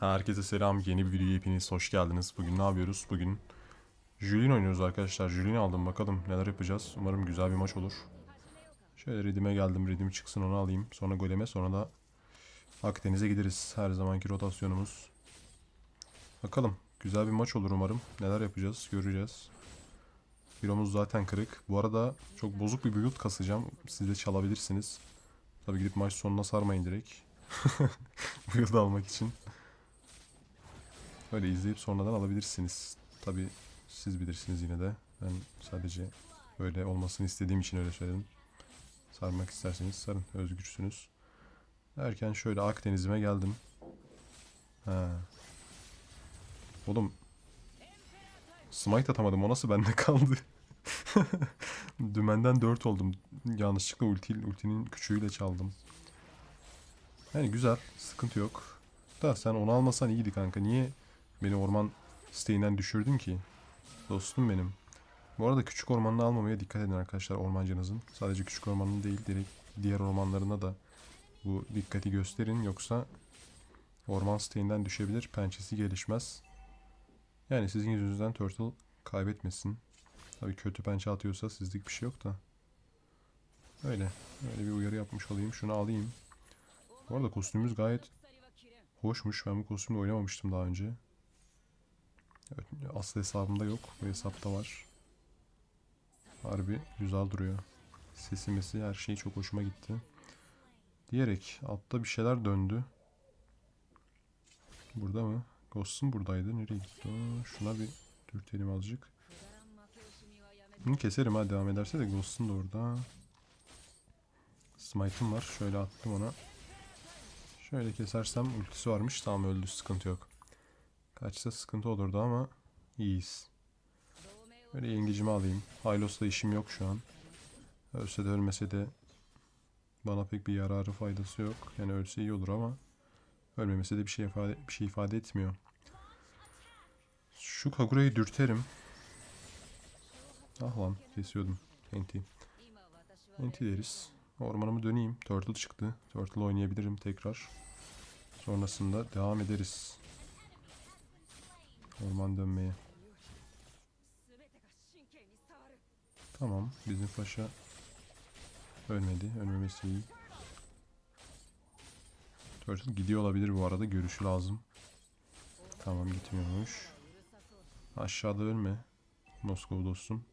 Herkese selam. Yeni bir videoya hepiniz hoş geldiniz. Bugün ne yapıyoruz? Bugün Julien oynuyoruz arkadaşlar. Julien aldım bakalım neler yapacağız. Umarım güzel bir maç olur. Şöyle Redim'e geldim. Redim çıksın onu alayım. Sonra Golem'e sonra da Akdeniz'e gideriz. Her zamanki rotasyonumuz. Bakalım. Güzel bir maç olur umarım. Neler yapacağız göreceğiz. Biromuz zaten kırık. Bu arada çok bozuk bir build kasacağım. Siz de çalabilirsiniz. Tabi gidip maç sonuna sarmayın direkt. build almak için. Öyle izleyip sonradan alabilirsiniz. Tabi siz bilirsiniz yine de. Ben sadece böyle olmasını istediğim için öyle söyledim. Sarmak isterseniz sarın. Özgürsünüz. Derken şöyle Akdeniz'ime geldim. Ha. Oğlum. Smite atamadım. O nasıl bende kaldı? Dümenden 4 oldum. Yanlışlıkla ulti, ultinin küçüğüyle çaldım. Yani güzel. Sıkıntı yok. Da sen onu almasan iyiydi kanka. Niye beni orman siteğinden düşürdün ki? Dostum benim. Bu arada küçük ormanını almamaya dikkat edin arkadaşlar ormancınızın. Sadece küçük ormanını değil direkt diğer ormanlarına da bu dikkati gösterin. Yoksa orman siteğinden düşebilir. Pençesi gelişmez. Yani sizin yüzünüzden Turtle kaybetmesin. Tabii kötü pençe atıyorsa sizlik bir şey yok da. Öyle. Öyle bir uyarı yapmış olayım. Şunu alayım. Bu arada kostümümüz gayet hoşmuş. Ben bu kostümle oynamamıştım daha önce. Evet, asıl hesabımda yok. Bu hesapta var. Harbi güzel duruyor. Sesi mesi her şey çok hoşuma gitti. Diyerek altta bir şeyler döndü. Burada mı? Ghost'um buradaydı. Nereye gitti? Şuna bir dürtelim azıcık. Bunu keserim ha devam ederse de Ghost'um da orada. Smite'ım var. Şöyle attım ona. Şöyle kesersem ultisi varmış. Tamam öldü sıkıntı yok. Kaçsa sıkıntı olurdu ama iyiyiz. Böyle yengecimi alayım. Hylos'la işim yok şu an. Ölse de ölmese de bana pek bir yararı faydası yok. Yani ölse iyi olur ama ölmemesi de bir şey ifade, bir şey ifade etmiyor. Şu Kagura'yı dürterim. Ah lan kesiyordum. Enti. Enti deriz. Ormanımı döneyim. Turtle çıktı. Turtle oynayabilirim tekrar. Sonrasında devam ederiz. Orman dönmeye. Tamam. Bizim paşa ölmedi. Ölmemesi iyi. Turtle gidiyor olabilir bu arada. Görüşü lazım. Tamam gitmiyormuş. Aşağıda ölme. Moskova dostum.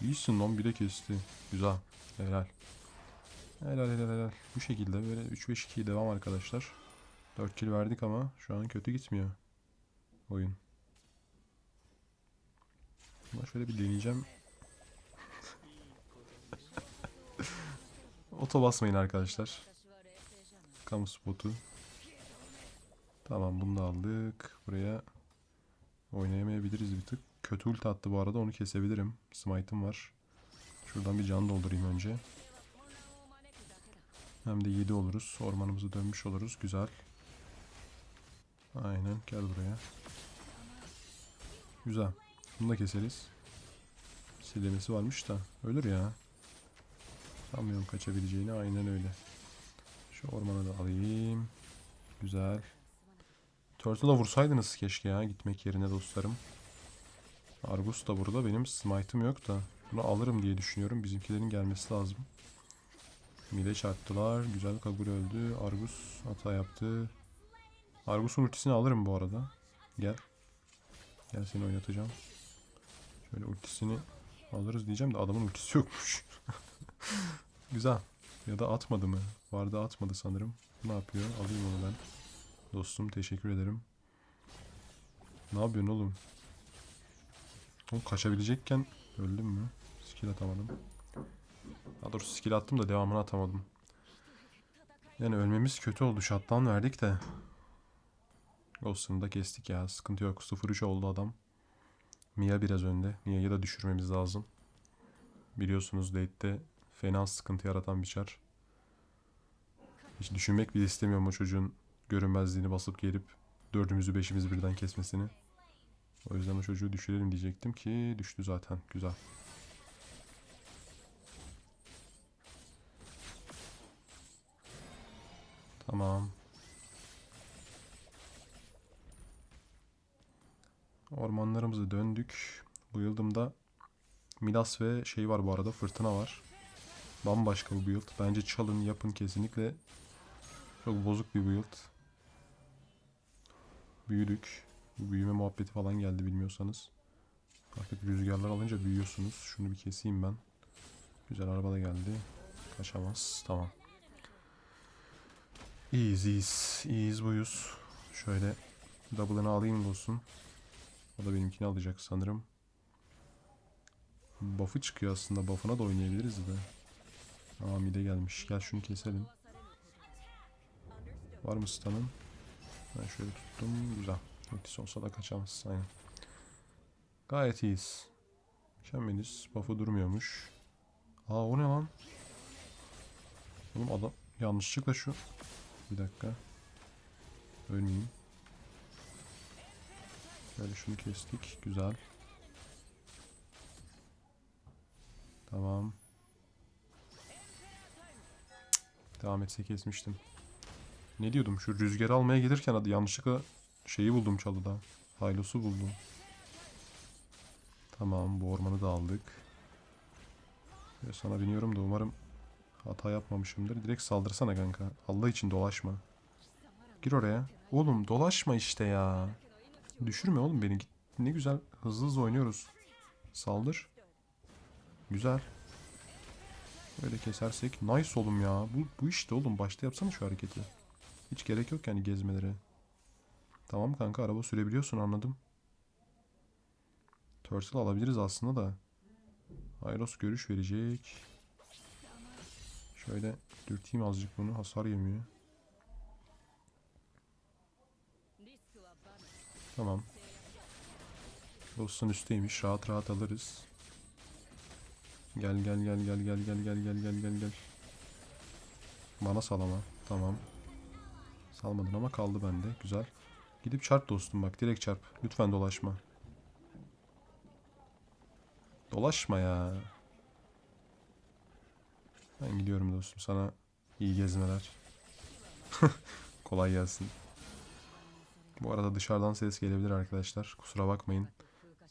İyisin lan bir de kesti. Güzel. Helal. Helal helal helal. Bu şekilde böyle 3-5-2'ye devam arkadaşlar. 4 kill verdik ama şu an kötü gitmiyor. Oyun. Ama şöyle bir deneyeceğim. Oto basmayın arkadaşlar. Kamu spotu. Tamam bunu da aldık. Buraya oynayamayabiliriz bir tık. Kötü ulti attı bu arada onu kesebilirim. Smite'ım var. Şuradan bir can doldurayım önce. Hem de 7 oluruz. Ormanımızı dönmüş oluruz. Güzel. Aynen. Gel buraya. Güzel. Bunu da keseriz. Silemesi varmış da. Ölür ya. Sanmıyorum kaçabileceğini. Aynen öyle. Şu ormana da alayım. Güzel. Turtle'a vursaydınız keşke ya gitmek yerine dostlarım. Argus da burada. Benim smite'ım yok da. Bunu alırım diye düşünüyorum. Bizimkilerin gelmesi lazım. Mide çarptılar. Güzel Kagura öldü. Argus hata yaptı. Argus'un ultisini alırım bu arada. Gel. Gel seni oynatacağım. Şöyle ultisini alırız diyeceğim de adamın ultisi yokmuş. Güzel. Ya da atmadı mı? Vardı atmadı sanırım. Ne yapıyor? Alayım onu ben. Dostum teşekkür ederim. Ne yapıyorsun oğlum? Oğlum kaçabilecekken öldüm mü? Skill atamadım. Daha doğrusu skill attım da devamını atamadım. Yani ölmemiz kötü oldu. Shutdown verdik de. Ghost'unu da kestik ya. Sıkıntı yok. 0-3 oldu adam. Mia biraz önde. Mia'yı da düşürmemiz lazım. Biliyorsunuz late'de fena sıkıntı yaratan bir çar. Hiç düşünmek bile istemiyorum o çocuğun görünmezliğini basıp gelip dördümüzü beşimizi birden kesmesini. O yüzden o çocuğu düşürelim diyecektim ki düştü zaten. Güzel. Tamam. Ormanlarımızı döndük. Bu yıldımda Midas ve şey var bu arada fırtına var. Bambaşka bu build. Bence çalın yapın kesinlikle. Çok bozuk bir build. Büyüdük. Bu büyüme muhabbeti falan geldi bilmiyorsanız. Artık rüzgarlar alınca büyüyorsunuz. Şunu bir keseyim ben. Güzel araba da geldi. Kaçamaz. Tamam. İyiyiz iyiyiz. İyiyiz buyuz. Şöyle double'ını alayım dostum. O da benimkini alacak sanırım. Buff'ı çıkıyor aslında. Buff'ına da oynayabiliriz de. Aa mide gelmiş. Gel şunu keselim. Var mı stun'ın? Ben şöyle tuttum. Güzel. Etkisi olsa da kaçamaz. Aynen. Gayet iyiyiz. Mükemmeliz. Buff'ı durmuyormuş. Aa o ne lan? Oğlum adam yanlışlıkla şu. Bir dakika. Ölmeyeyim. Böyle şunu kestik. Güzel. Tamam. Devam etse kesmiştim. Ne diyordum? Şu rüzgarı almaya gelirken hadi yanlışlıkla şeyi buldum çalıda. Haylos'u buldum. Tamam bu ormanı da aldık. Ve sana biniyorum da umarım hata yapmamışımdır. Direkt saldırsana kanka. Allah için dolaşma. Gir oraya. Oğlum dolaşma işte ya. Düşürme oğlum beni. Git. Ne güzel hızlı hızlı oynuyoruz. Saldır. Güzel. Böyle kesersek. Nice oğlum ya. Bu, bu işte oğlum. Başta yapsana şu hareketi. Hiç gerek yok yani gezmelere. Tamam kanka araba sürebiliyorsun anladım. Turtle alabiliriz aslında da. Hyros görüş verecek. Şöyle dürteyim azıcık bunu. Hasar yemiyor. Tamam. Dostun üstteymiş. Rahat rahat alırız. Gel gel gel gel gel gel gel gel gel gel gel. Bana salama. Tamam. Salmadın ama kaldı bende. Güzel. Gidip çarp dostum bak. Direkt çarp. Lütfen dolaşma. Dolaşma ya. Ben gidiyorum dostum. Sana iyi gezmeler. Kolay gelsin. Bu arada dışarıdan ses gelebilir arkadaşlar. Kusura bakmayın.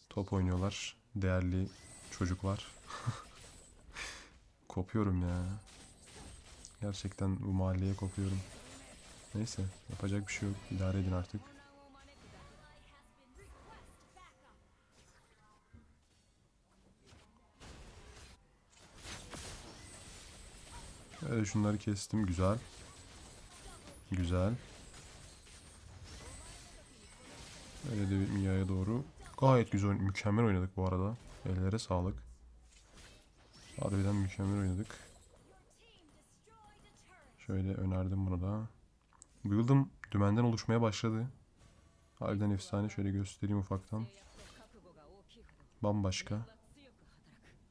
Top oynuyorlar. Değerli çocuklar. Kopuyorum ya. Gerçekten bu mahalleye kopuyorum. Neyse yapacak bir şey yok. İdare edin artık. Evet şunları kestim. Güzel. Güzel. Öyle de Mia'ya doğru. Gayet güzel, mükemmel oynadık bu arada. Ellere sağlık. Harbiden mükemmel oynadık. Şöyle önerdim bunu da. Build'ım dümenden oluşmaya başladı. Harbiden efsane. Şöyle göstereyim ufaktan. Bambaşka.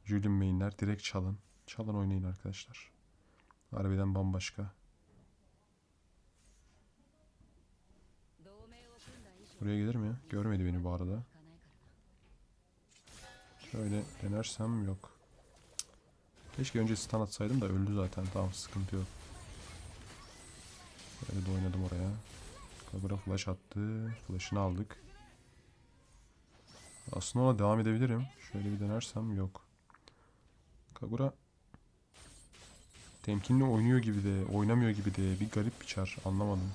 Julian mainler direkt çalın. Çalın oynayın arkadaşlar. Harbiden bambaşka. Buraya gelir mi? Görmedi beni bu arada. Şöyle denersem yok. Keşke önce stun atsaydım da öldü zaten. Tamam sıkıntı yok. Böyle de oynadım oraya. Kagura flash attı. Flash'ını aldık. Aslında ona devam edebilirim. Şöyle bir denersem yok. Kagura temkinli oynuyor gibi de, oynamıyor gibi de bir garip bir çar. Anlamadım.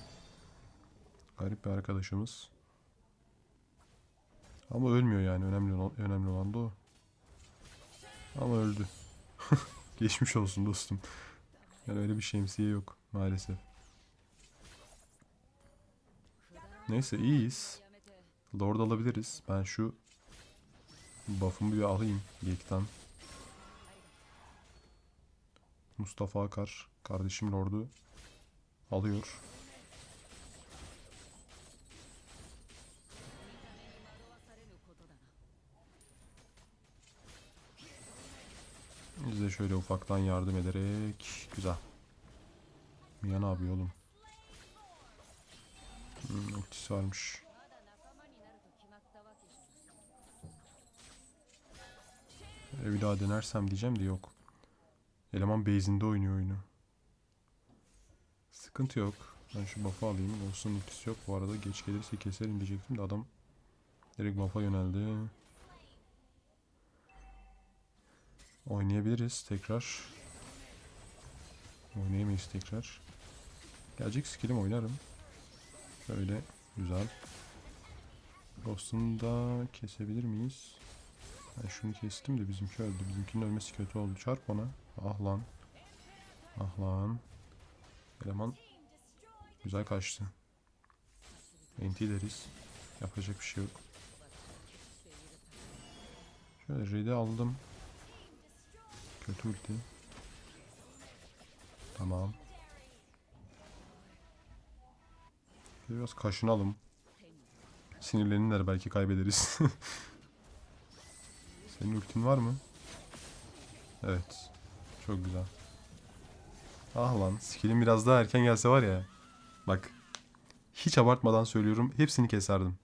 Garip bir arkadaşımız. Ama ölmüyor yani. Önemli olan, önemli olan da o. Ama öldü. Geçmiş olsun dostum. Yani öyle bir şemsiye yok maalesef. Neyse iyiyiz. Lord alabiliriz. Ben şu buff'ımı bir alayım Geek'ten. Mustafa Akar kardeşim Lord'u alıyor. Şöyle ufaktan yardım ederek güzel. Mia ne yapıyor oğlum? Hmm, ultisi varmış. E, bir daha denersem diyeceğim de yok. Eleman base'inde oynuyor oyunu. Sıkıntı yok. Ben şu buff'ı alayım. Olsun ultisi yok. Bu arada geç gelirse keserim diyecektim de adam Direkt buff'a yöneldi. Oynayabiliriz tekrar. Oynayamayız tekrar. Gelecek skillim oynarım. Şöyle güzel. Ghost'unu da kesebilir miyiz? Ben şunu kestim de bizimki öldü. Bizimkinin ölmesi kötü oldu. Çarp ona. Ah lan. Ah lan. Eleman güzel kaçtı. NT deriz. Yapacak bir şey yok. Şöyle red'i aldım. Kötü ulti. Tamam. Biraz kaşınalım. Sinirlenirler belki kaybederiz. Senin ultin var mı? Evet. Çok güzel. Ah lan skill'im biraz daha erken gelse var ya. Bak. Hiç abartmadan söylüyorum. Hepsini keserdim.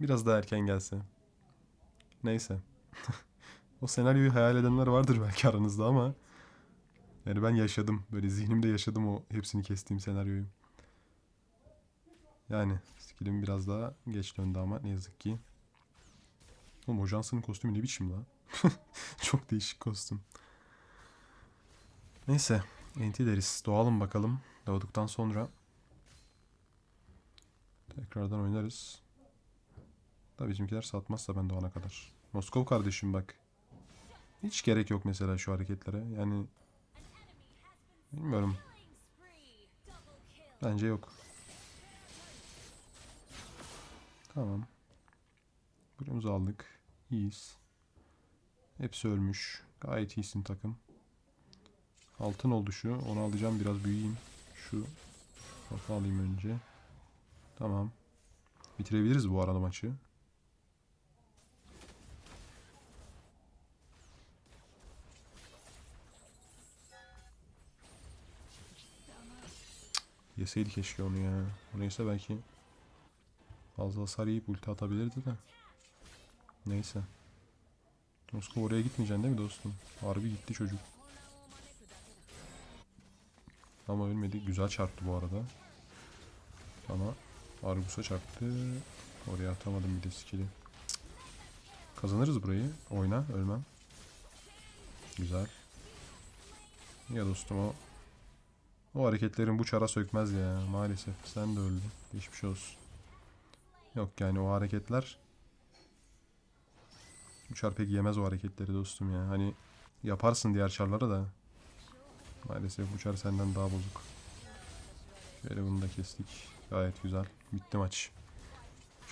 Biraz daha erken gelse. Neyse. o senaryoyu hayal edenler vardır belki aranızda ama. Yani ben yaşadım. Böyle zihnimde yaşadım o hepsini kestiğim senaryoyu. Yani skill'im biraz daha geç döndü ama ne yazık ki. Oğlum o Johnson'ın kostümü ne biçim la? Çok değişik kostüm. Neyse. NT deriz. Doğalım bakalım. Doğduktan sonra tekrardan oynarız. Da bizimkiler satmazsa ben doğana kadar. Moskov kardeşim bak. Hiç gerek yok mesela şu hareketlere. Yani bilmiyorum. Bence yok. Tamam. Bronzu aldık. İyiyiz. Hepsi ölmüş. Gayet iyisin takım. Altın oldu şu. Onu alacağım biraz büyüyeyim. Şu kafa alayım önce. Tamam. Bitirebiliriz bu arada maçı. Yeseydi keşke onu ya. Neyse belki fazla hasar yiyip ulti atabilirdi de. Neyse. Moskova oraya gitmeyeceksin değil mi dostum? Harbi gitti çocuk. Ama ölmedi. Güzel çarptı bu arada. Ama Argus'a çarptı. Oraya atamadım bir de skill'i. Kazanırız burayı. Oyna. Ölmem. Güzel. Ya dostum o o hareketlerin bu çara sökmez ya. Maalesef. Sen de öldün. Geçmiş olsun. Yok yani o hareketler bu çar pek yemez o hareketleri dostum ya. Hani yaparsın diğer çarlara da. Maalesef bu çar senden daha bozuk. Şöyle bunu da kestik. Gayet güzel. Bitti maç.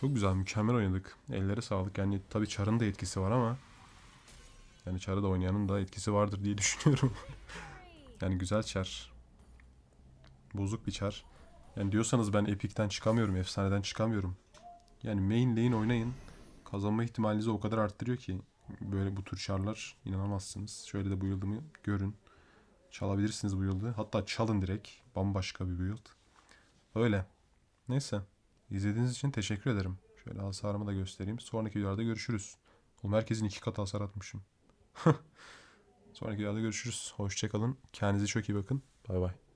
Çok güzel, mükemmel oynadık. Elleri sağlık. Yani tabii çarın da etkisi var ama yani çarı da oynayanın da etkisi vardır diye düşünüyorum. yani güzel çar. Bozuk bir çar. Yani diyorsanız ben Epic'ten çıkamıyorum, efsaneden çıkamıyorum. Yani main lane oynayın. Kazanma ihtimalinizi o kadar arttırıyor ki. Böyle bu tür çarlar inanamazsınız. Şöyle de bu yıldımı görün. Çalabilirsiniz bu yıldı. Hatta çalın direkt. Bambaşka bir build. Öyle. Neyse. İzlediğiniz için teşekkür ederim. Şöyle hasarımı da göstereyim. Sonraki videolarda görüşürüz. Oğlum herkesin iki kat hasar atmışım. Sonraki videoda görüşürüz. Hoşçakalın. Kendinize çok iyi bakın. Bay bay.